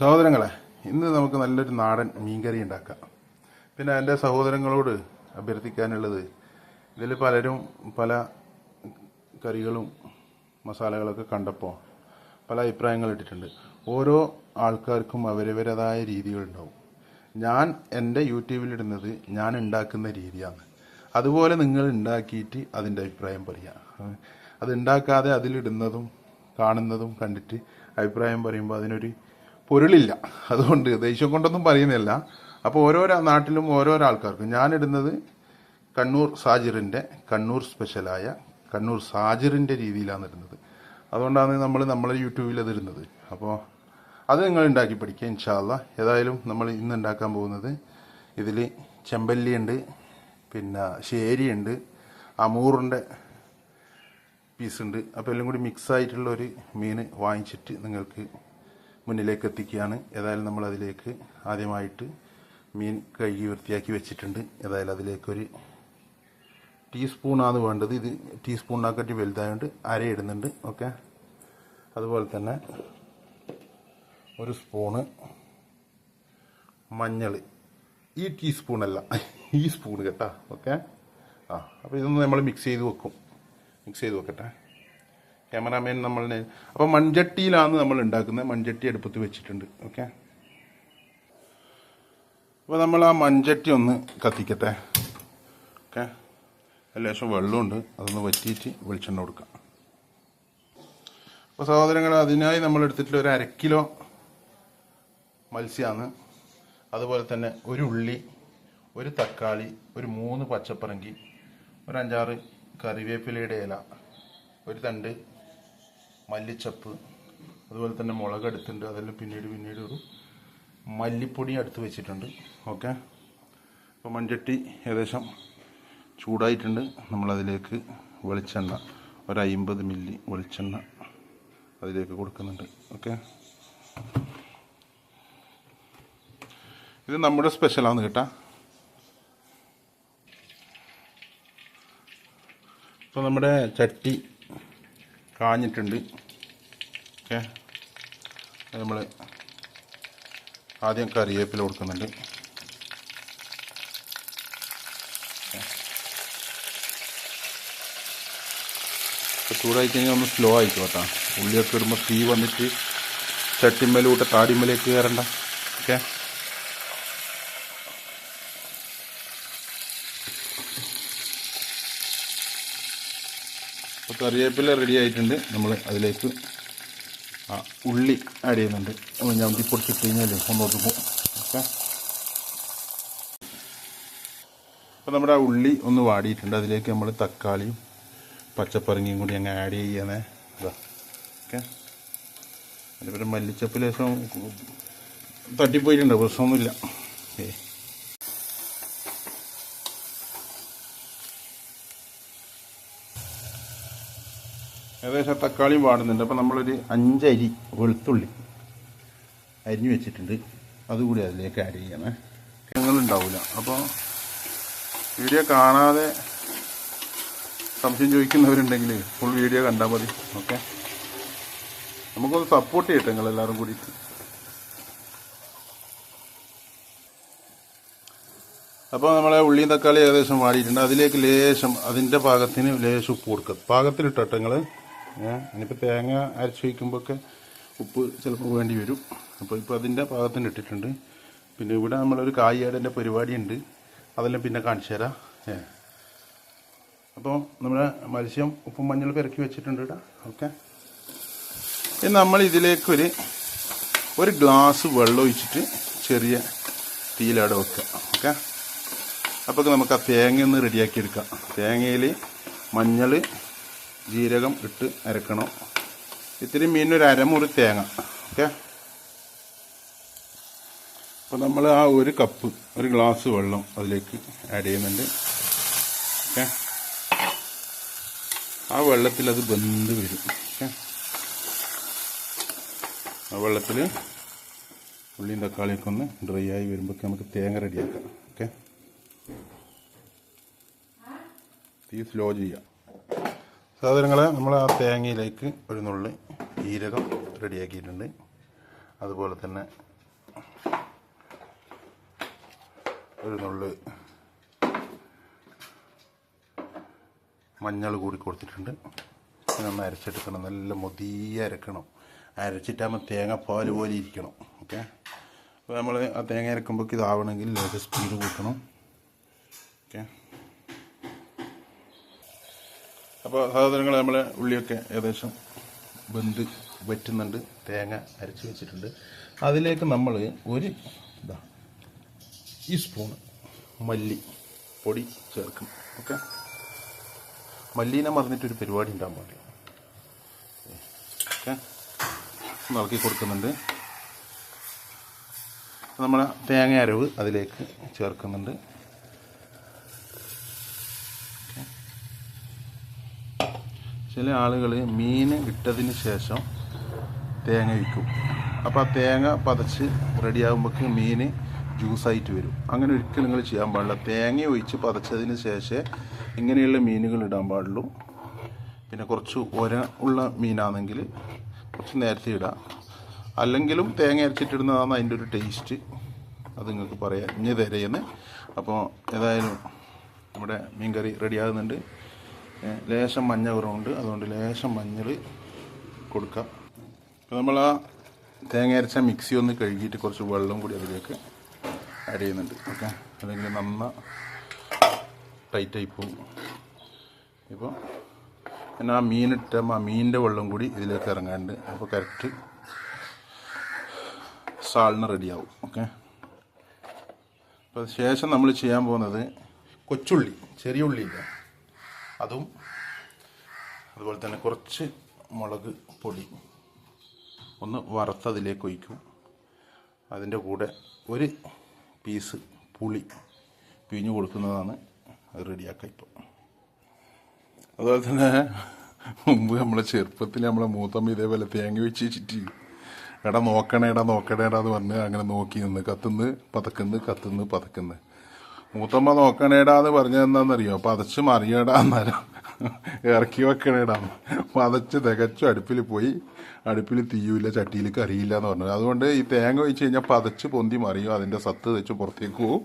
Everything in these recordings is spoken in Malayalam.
സഹോദരങ്ങളെ ഇന്ന് നമുക്ക് നല്ലൊരു നാടൻ മീൻകറി ഉണ്ടാക്കാം. പിന്നെ എന്റെ സഹോദരങ്ങളോട് അഭ്യർത്ഥിക്കാനുള്ളത് ഇതിൽ പലരും പല കറികളും മസാലകളൊക്കെ കണ്ടപ്പോൾ പല അഭിപ്രായങ്ങൾ ഇട്ടിട്ടുണ്ട്. ഓരോ ആൾക്കാർക്കും അവരവരതായ രീതികളുണ്ടാവും ഞാൻ എന്റെ യൂട്യൂബിലിടുന്നത് ഞാൻ ഉണ്ടാക്കുന്ന രീതിയാണ്. അതുപോലെ നിങ്ങൾ ഉണ്ടാക്കിയിട്ട് അതിന്റെ അഭിപ്രായം പറയുക അത് ഉണ്ടാക്കാതെ അതിലിടുന്നതും കാണുന്നതും കണ്ടിട്ട് അഭിപ്രായം പറയുമ്പോൾ അതിനൊരു പൊരുളില്ല. അതുകൊണ്ട് ദേഷ്യം കൊണ്ടൊന്നും പറയുന്നില്ല. അപ്പോൾ ഓരോ നാട്ടിലും ഓരോരോ ആൾക്കാർക്കും ഞാനിടുന്നത് കണ്ണൂർ സാജിറിന്റെ കണ്ണൂർ സ്പെഷ്യലായ കണ്ണൂർ സാജിറിന്റെ രീതിയിലാണ് ഇടുന്നത്. അതുകൊണ്ടാണ് നമ്മൾ നമ്മളെ യൂട്യൂബിൽ ഇടുന്നത്. അപ്പോൾ അത് നിങ്ങൾ ഉണ്ടാക്കി പഠിക്കുക ഇൻഷാല്ല ഏതായാലും നമ്മൾ ഇന്ന് ഉണ്ടാക്കാൻ പോകുന്നത് ഇതിൽ ചെമ്പല്ലിയുണ്ട് പിന്നെ ശേരിയുണ്ട് അമൂറിന്റെ പീസുണ്ട് ഉണ്ട്. അപ്പോൾ എല്ലാം കൂടി മിക്സ് ആയിട്ടുള്ള ഒരു മീൻ വാങ്ങിച്ചിട്ട് നിങ്ങൾക്ക് മുന്നിലേക്ക് എത്തിക്കുകയാണ് ഏതായാലും നമ്മൾ അതിലേക്ക് ആദ്യമായിട്ട് മീൻ കഴുകി വൃത്തിയാക്കി വെച്ചിട്ടുണ്ട്. ഏതായാലും അതിലേക്കൊരു ടീസ്പൂണാണ് വേണ്ടത്. ഇത് ടീസ്പൂണിനെക്കാട്ടി വലുതായതുകൊണ്ട് അര ഇടുന്നുണ്ട്. ഓക്കെ. അതുപോലെ തന്നെ ഒരു സ്പൂണ് മഞ്ഞൾ. ഈ ടീസ്പൂണല്ല. ഈ സ്പൂൺ കേട്ടാ. ഓക്കെ. ആ അപ്പോൾ ഇതൊന്ന് നമ്മൾ മിക്സ് ചെയ്ത് വെക്കും. മിക്സ് ചെയ്ത് വെക്കട്ടെ. ക്യാമറാമാൻ നമ്മളിനെ അപ്പോൾ മൺചട്ടിയിലാണ് നമ്മൾ ഉണ്ടാക്കുന്നത്. മൺചട്ടി അടുപ്പത്ത് വെച്ചിട്ടുണ്ട്. ഓക്കെ അപ്പോൾ നമ്മൾ ആ മൺചട്ടി ഒന്ന് കത്തിക്കട്ടെ. ഓക്കെ ലേശം വെള്ളമുണ്ട്. അതൊന്ന് വറ്റിയിട്ട് വെളിച്ചെണ്ണ കൊടുക്കാം. അപ്പോൾ സഹോദരങ്ങൾ അതിനായി നമ്മൾ എടുത്തിട്ടുള്ള ഒരു അരക്കിലോ കിലോ മത്സ്യമാണ് അതുപോലെ തന്നെ ഒരു ഉള്ളി ഒരു തക്കാളി ഒരു മൂന്ന് പച്ചപ്പറങ്കി ഒരു അഞ്ചാറ് കറിവേപ്പിലയുടെ ഇല ഒരു തണ്ട് മല്ലിച്ചപ്പ് അതുപോലെ തന്നെ മുളക് എടുത്തിട്ടുണ്ട്. അതെല്ലാം പിന്നീട് പിന്നീട് ഒരു മല്ലിപ്പൊടി അടുത്ത് വെച്ചിട്ടുണ്ട്. ഓക്കെ? അപ്പോൾ മൺചട്ടി ഏകദേശം ചൂടായിട്ടുണ്ട്. നമ്മളതിലേക്ക് വെളിച്ചെണ്ണ ഒരു അമ്പത് മില്ലി വെളിച്ചെണ്ണ അതിലേക്ക് കൊടുക്കുന്നുണ്ട്. ഓക്കെ? ഇത് നമ്മുടെ സ്പെഷ്യലാണ് കേട്ടാ. ഇപ്പോൾ നമ്മുടെ ചട്ടി കാഞ്ഞിട്ടുണ്ട്. ഓക്കെ. നമ്മൾ ആദ്യം കറിവേപ്പില കൊടുക്കുന്നുണ്ട്. ചൂടായി കഴിഞ്ഞാൽ ഒന്ന് സ്ലോ ആയിക്കോ കേട്ടോ ഉള്ളിയൊക്കെ ഇടുമ്പോൾ തീ വന്നിട്ട് ചട്ടിമ്മലൂട്ട് താടിമ്മലേക്ക് കയറണ്ട ഓക്കെ. കറിവേപ്പില റെഡി ആയിട്ടുണ്ട്. നമ്മൾ അതിലേക്ക് ആ ഉള്ളി ആഡ് ചെയ്യുന്നുണ്ട്. അപ്പോൾ ഞാൻ പൊടിച്ചിട്ട് കഴിഞ്ഞാൽ ഒന്ന് ഒതുക്കും ഓക്കെ. അപ്പോൾ നമ്മുടെ ആ ഉള്ളി ഒന്ന് വാടിയിട്ടുണ്ട്. അതിലേക്ക് നമ്മൾ തക്കാളിയും പച്ചപ്പറങ്ങിയും കൂടി അങ്ങ് ആഡ് ചെയ്യണേ. അതാ ഓക്കെ. അതിന്റെ പിന്നെ മല്ലിച്ചപ്പ് ലേശം തട്ടിപ്പോയിട്ടുണ്ട്. പ്രശ്നമൊന്നുമില്ല. ഏ. ഏകദേശം തക്കാളിയും വാടുന്നുണ്ട്. അപ്പോൾ നമ്മളൊരു അഞ്ചരി വെളുത്തുള്ളി അരിഞ്ഞു വെച്ചിട്ടുണ്ട്. അതുകൂടി അതിലേക്ക് ആഡ് ചെയ്യണേ. ഞങ്ങളുണ്ടാവില്ല അപ്പോൾ വീഡിയോ കാണാതെ സംശയം ചോദിക്കുന്നവരുണ്ടെങ്കിൽ ഫുൾ വീഡിയോ കണ്ടാൽ മതി. ഓക്കെ നമുക്കൊന്ന് സപ്പോർട്ട് ചെയ്യട്ടെ നിങ്ങൾ എല്ലാവരും കൂടി അപ്പോൾ നമ്മളെ ഉള്ളിയും തക്കാളി ഏകദേശം വാടിയിട്ടുണ്ട്. അതിലേക്ക് ലേശം അതിന്റെ പാകത്തിന് ലേശം ഉപ്പ് കൊടുക്കുക. പാകത്തിലിട്ടോ നിങ്ങൾ ഇനിയിപ്പോൾ തേങ്ങ അരച്ച് വയ്ക്കുമ്പോഴൊക്കെ ഉപ്പ് ചിലപ്പോൾ വേണ്ടി വരും. അപ്പോൾ ഇപ്പോൾ അതിന്റെ പാകത്തിന് ഇട്ടിട്ടുണ്ട്. പിന്നെ ഇവിടെ നമ്മളൊരു കായ്യാടിന്റെ പരിപാടിയുണ്ട്. അതെല്ലാം പിന്നെ കാണിച്ചു തരാം. ഏ. അപ്പോൾ നമ്മുടെ മത്സ്യം ഉപ്പും മഞ്ഞൾ പെരക്കി വെച്ചിട്ടുണ്ട് കേട്ടോ. ഓക്കെ. ഇനി നമ്മൾ ഇതിലേക്കൊരു ഒരു ഗ്ലാസ് വെള്ളം ഒഴിച്ചിട്ട് ചെറിയ തീയിലവിടെ വെക്കുക ഓക്കെ. അപ്പോൾ നമുക്ക് ആ തേങ്ങ ഒന്ന് റെഡിയാക്കി എടുക്കാം. തേങ്ങയിൽ മഞ്ഞൾ ജീരകം ഇട്ട് അരക്കണം. ഇത്തിരി മീനൊരു അരമുറി തേങ്ങ. ഓക്കെ? അപ്പോൾ നമ്മൾ ആ ഒരു കപ്പ് ഒരു ഗ്ലാസ് വെള്ളം അതിലേക്ക് ആഡ് ചെയ്യുന്നുണ്ട്. ഓക്കെ? ആ വെള്ളത്തിൽ അത് ബന്ധ് വരും. ഓക്കെ? ആ വെള്ളത്തിൽ ഉള്ളിയും തക്കാളിയൊക്കെ ഒന്ന് ഡ്രൈ ആയി വരുമ്പോഴേക്ക് നമുക്ക് തേങ്ങ റെഡിയാക്കാം ഓക്കെ? തീ സ്ലോ ചെയ്യാം. സാധനങ്ങളെ നമ്മൾ ആ തേങ്ങയിലേക്ക് ഒരു നുള്ളി ജീരകം റെഡിയാക്കിയിട്ടുണ്ട്. അതുപോലെ തന്നെ ഒരു നുള്ളി മഞ്ഞൾ കൂടി കൊടുത്തിട്ടുണ്ട്. നമ്മൾ അരച്ചെടുക്കണം. നല്ല മുതിയ അരക്കണം. അരച്ചിട്ടാകുമ്പോൾ തേങ്ങ പാൽ പോലെ ഇരിക്കണം. ഓക്കെ? അപ്പോൾ നമ്മൾ ആ തേങ്ങ അരക്കുമ്പോൾ ഇതാവണമെങ്കിൽ ലേശം സ്പീഡ് കൂട്ടണം. ഓക്കെ? അപ്പോൾ സഹോദരങ്ങൾ നമ്മൾ ഉള്ളിയൊക്കെ ഏകദേശം വെന്ത് വറ്റുന്നുണ്ട്. തേങ്ങ അരച്ച് വെച്ചിട്ടുണ്ട്. അതിലേക്ക് നമ്മൾ ഒരു ഇതാ ഈ സ്പൂൺ മല്ലി പൊടി ചേർക്കും ഓക്കെ? മല്ലീനെ മറന്നിട്ടൊരു പരിപാടി ഉണ്ടാകാൻ പാടില്ല. ഓക്കെ? ഇളക്കി കൊടുക്കുന്നുണ്ട്. നമ്മൾ തേങ്ങ അരവ് അതിലേക്ക് ചേർക്കുന്നുണ്ട്. ചില ആളുകൾ മീൻ ഇട്ടതിന് ശേഷം തേങ്ങ വിൽക്കും അപ്പോൾ ആ തേങ്ങ പതച്ച് റെഡിയാകുമ്പോഴേക്ക് മീൻ ജ്യൂസായിട്ട് വരും. അങ്ങനെ ഒരിക്കലും നിങ്ങൾ ചെയ്യാൻ പാടില്ല. തേങ്ങ ഒഴിച്ച് പതച്ചതിന് ശേഷമേ ഇങ്ങനെയുള്ള മീനുകൾ ഇടാൻ പാടുള്ളൂ. പിന്നെ കുറച്ച് ഒര ഉള്ള മീനാണെങ്കിൽ കുറച്ച് നേരത്തെ ഇടാം. അല്ലെങ്കിലും തേങ്ങ അരച്ചിട്ടിടുന്നതാണ് അതിന്റെ ഒരു ടേസ്റ്റ്. അത് നിങ്ങൾക്ക് പറയാം. ഇനി തരയെന്ന് അപ്പോൾ ഏതായാലും നമ്മുടെ മീൻകറി റെഡിയാകുന്നുണ്ട്. ലേശം മഞ്ഞ കുറവുണ്ട്. അതുകൊണ്ട് ലേശം മഞ്ഞൾ കൊടുക്കാം. അപ്പോൾ നമ്മൾ ആ തേങ്ങ അരച്ച മിക്സി ഒന്ന് കഴുകിയിട്ട് കുറച്ച് വെള്ളം കൂടി അതിലേക്ക് ആഡ് ചെയ്യുന്നുണ്ട്. ഓക്കെ? അല്ലെങ്കിൽ നന്ന ടൈറ്റായി പോകും ഇപ്പോൾ പിന്നെ ആ മീനിട്ട ആ മീനിന്റെ വെള്ളം കൂടി ഇതിലേക്ക് ഇറങ്ങാണ്ട് അപ്പോൾ കറക്റ്റ് സാളിന് റെഡിയാവും ഓക്കെ? അപ്പോൾ ശേഷം നമ്മൾ ചെയ്യാൻ പോകുന്നത് കൊച്ചുള്ളി ചെറിയ ഉള്ളിയില്ല അതും അതുപോലെ തന്നെ കുറച്ച് മുളക് പൊടി ഒന്ന് വറുത്തതിലേക്ക് ഒഴിക്കും. അതിന്റെ കൂടെ ഒരു പീസ് പുളി പിഴിഞ്ഞു കൊടുക്കുന്നതാണ് റെഡിയാക്കുക ഇപ്പോൾ. അതുപോലെ തന്നെ മുമ്പ് നമ്മളെ ചെറുപ്പത്തിൽ നമ്മളെ മൂത്തമ്മ ഇതേപോലെ തേങ്ങ വെച്ച് വെച്ചിട്ട് എടാ നോക്കണേടാ നോക്കണേടാ എന്ന് പറഞ്ഞ് അങ്ങനെ നോക്കി നിന്ന് കത്തുന്ന് പതക്കുന്ന് കത്തുന്ന് പതക്കുന്ന്. മൂത്തമ്മ നോക്കണേടാ എന്ന് പറഞ്ഞത് പതച്ച് മറിയടാ എന്നാലും. ഇറക്കി വെക്കണേടാ. പതച്ച് തികച്ചു അടുപ്പിൽ പോയി. അടുപ്പിൽ തീയൂല ചട്ടിയിൽ കറിയില്ല എന്ന് പറഞ്ഞു. അതുകൊണ്ട് ഈ തേങ്ങ ഒഴിച്ച് കഴിഞ്ഞാൽ പതച്ച് പൊന്തി മറിയും. അതിന്റെ സത്ത് തെച്ച് പുറത്തേക്ക് പോവും.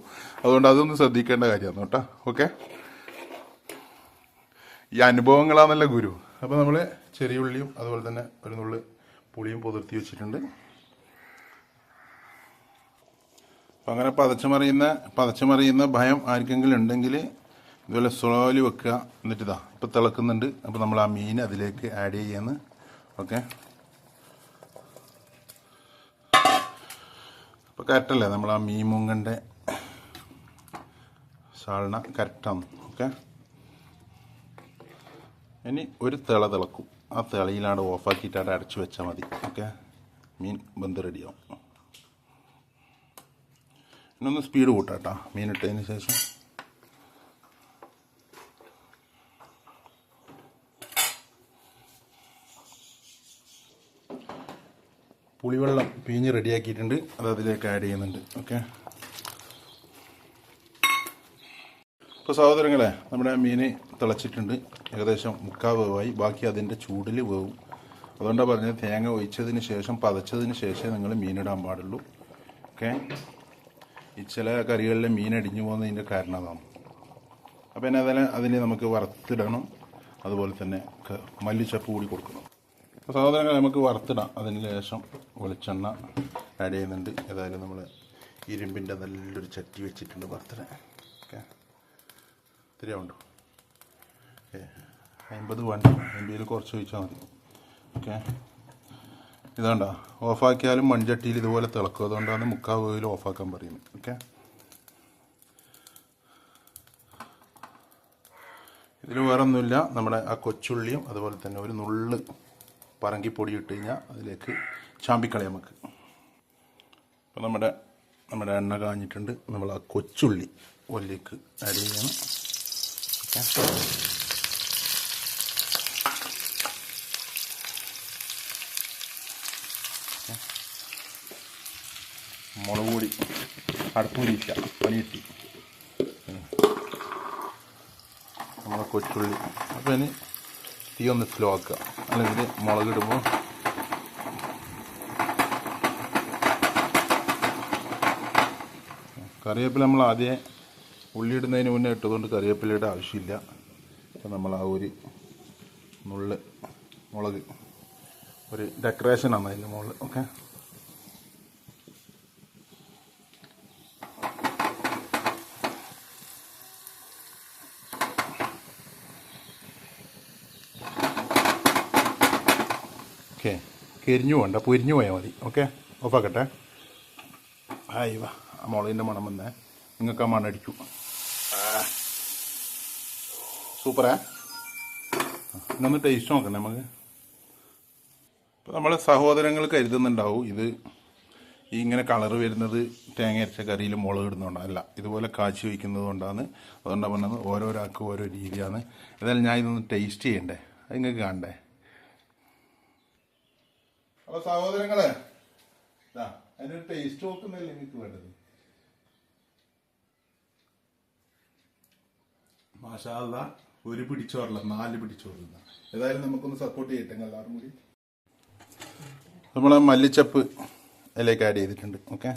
അതുകൊണ്ട് അതൊന്ന് ശ്രദ്ധിക്കേണ്ട കാര്യമാണ് കേട്ടോ. ഓക്കെ? ഈ അനുഭവങ്ങളാണെന്നല്ല ഗുരു. അപ്പോൾ നമ്മൾ ചെറിയ ഉള്ളിയും അതുപോലെ തന്നെ ഒരു നുള്ളി പുളിയും പുതിർത്തി വെച്ചിട്ടുണ്ട്. അപ്പം അങ്ങനെ പതച്ചുമറിയുന്ന പതച്ചുമറിയുന്ന ഭയം ആർക്കെങ്കിലും ഉണ്ടെങ്കിൽ ഇതുപോലെ സ്ലോലി വെക്കുക. എന്നിട്ട് ഇതാ ഇപ്പം തിളക്കുന്നുണ്ട്. അപ്പോൾ നമ്മൾ ആ മീൻ അതിലേക്ക് ആഡ് ചെയ്യാന്ന് ഓക്കെ അപ്പോൾ കറക്റ്റല്ലേ നമ്മൾ ആ മീൻ മുങ്ങന്റെ സാൾണ കറക്റ്റാണ് ഓക്കെ ഇനി ഒരു തിള തിളക്കും. ആ തിളയിലാണ് ഓഫാക്കിയിട്ടാണ് അടച്ചു വെച്ചാൽ മതി. ഓക്കെ മീൻ ബന്ധ റെഡിയാവും ഇന്നൊന്ന് സ്പീഡ് കൂട്ടാം മീൻ ഇട്ടതിന് ശേഷം. പുളിവെള്ളം പിഴിഞ്ഞ് റെഡിയാക്കിയിട്ടുണ്ട്. അത് അതിലേക്ക് ആഡ് ചെയ്യുന്നുണ്ട്. ഓക്കെ ഇപ്പോൾ സഹോദരങ്ങളെ നമ്മുടെ മീൻ തിളച്ചിട്ടുണ്ട്. ഏകദേശം മുക്കാ വേവായി. ബാക്കി അതിന്റെ ചൂടിൽ വേവും. അതുകൊണ്ടാണ് പറഞ്ഞത് തേങ്ങ ഒഴിച്ചതിന് ശേഷം പതച്ചതിന് ശേഷമേ നിങ്ങൾ മീനിടാൻ പാടുള്ളൂ. ഓക്കെ ഈ ചില കറികളിൽ മീൻ അടിഞ്ഞു പോകുന്നതിന്റെ കാരണം അതാണ്. അപ്പോൾ പിന്നെ അതിനെ അതിന് നമുക്ക് വറുത്തിടണം. അതുപോലെ തന്നെ മല്ലിച്ചപ്പ് കൂടി കൊടുക്കണം. അപ്പോൾ സാധാരണ നമുക്ക് വറുത്തിടാം. അതിന് ശേഷം വെളിച്ചെണ്ണ ആഡ് ചെയ്യുന്നുണ്ട്. ഏതായാലും നമ്മൾ ഇരുമ്പിന്റെ നല്ലൊരു ചട്ടി വെച്ചിട്ടുണ്ട് വറുത്തിടാൻ. ഓക്കെ. തിരിയാവുണ്ടോ ഓക്കെ അമ്പത് വേണ്ട. അമ്പതിൽ കുറച്ച് ഒഴിച്ചാൽ മതി. ഓക്കെ. ഇതാണ്ട? ഓഫാക്കിയാലും മൺചട്ടിയിൽ ഇതുപോലെ തിളക്കും. അതുകൊണ്ടാണ് മുക്കാൽ വേവിൽ ഓഫാക്കാൻ പറയുന്നത് ഓക്കെ? ഇതിൽ വേറെ ഒന്നുമില്ല നമ്മുടെ ആ കൊച്ചുള്ളിയും അതുപോലെ തന്നെ ഒരു നുള്ള് പറങ്കിപ്പൊടി ഇട്ട് കഴിഞ്ഞാൽ അതിലേക്ക് ചാമ്പിക്കളയാം നമുക്ക്. അപ്പോൾ നമ്മുടെ നമ്മുടെ എണ്ണ കാഞ്ഞിട്ടുണ്ട്. നമ്മൾ ആ കൊച്ചുള്ളി ഒല്ലേക്ക് ചെയ്യണം. ഓക്കെ? മുളക് പൊടി പണി കിട്ടി നമ്മുടെ കൊച്ചുള്ളി. അപ്പോൾ ഇനി തീ ഒന്ന് സ്ലോ ആക്കുക. അല്ലെങ്കിൽ മുളക് ഇടുമ്പോൾ കറിവേപ്പില നമ്മൾ ആദ്യം ഉള്ളി ഇടുന്നതിന് മുന്നേ ഇട്ടതുകൊണ്ട് കറിവേപ്പിലയുടെ ആവശ്യമില്ല. അപ്പം നമ്മൾ ആ ഒരു നുള്ള് മുളക് ഒരു ഡെക്കറേഷനാണ് അതിന്റെ മുകളിൽ. ഓക്കെ കരിഞ്ഞു വേണ്ട പൊരിഞ്ഞു പോയാൽ മതി. ഓക്കെ ഓഫാക്കട്ടെ. ആയി വാ ആ മുളകിന്റെ മണം വന്നേ. നിങ്ങൾക്ക് ആ മണം അടിക്കും. സൂപ്പറാ? ഇന്നൊന്ന് ടേസ്റ്റ് നോക്കണേ നമുക്ക്. ഇപ്പോൾ നമ്മളെ സഹോദരങ്ങൾ കരുതുന്നുണ്ടാവും ഇത് ഈ ഇങ്ങനെ കളറ് വരുന്നത് തേങ്ങ അരച്ച കറിയിൽ മുളക് ഇടുന്നതുകൊണ്ടാണ് അല്ല ഇതുപോലെ കാച്ചി വയ്ക്കുന്നത് കൊണ്ടാണ് അതുകൊണ്ടാണ് പറഞ്ഞത് ഓരോരാൾക്ക് ഓരോ രീതിയാണ്. ഏതായാലും ഞാൻ ഇതൊന്ന് ടേസ്റ്റ് ചെയ്യണ്ടേ? അത് നിങ്ങൾക്ക് കാണണ്ടേ? അപ്പോൾ സഹോദരങ്ങളെ. അതിനൊരു ടേസ്റ്റ് നോക്കുന്നില്ല എനിക്ക് വേണ്ടത്. മാഷാല്ല ഒരു പിടിച്ചോറില്ല നാല് പിടിച്ചോറില്ല. ഏതായാലും നമുക്കൊന്ന് സപ്പോർട്ട് ചെയ്യട്ടെ എല്ലാവരും കൂടി? നമ്മളെ മല്ലിച്ചപ്പ് അതിലേക്ക് ആഡ് ചെയ്തിട്ടുണ്ട് ഓക്കെ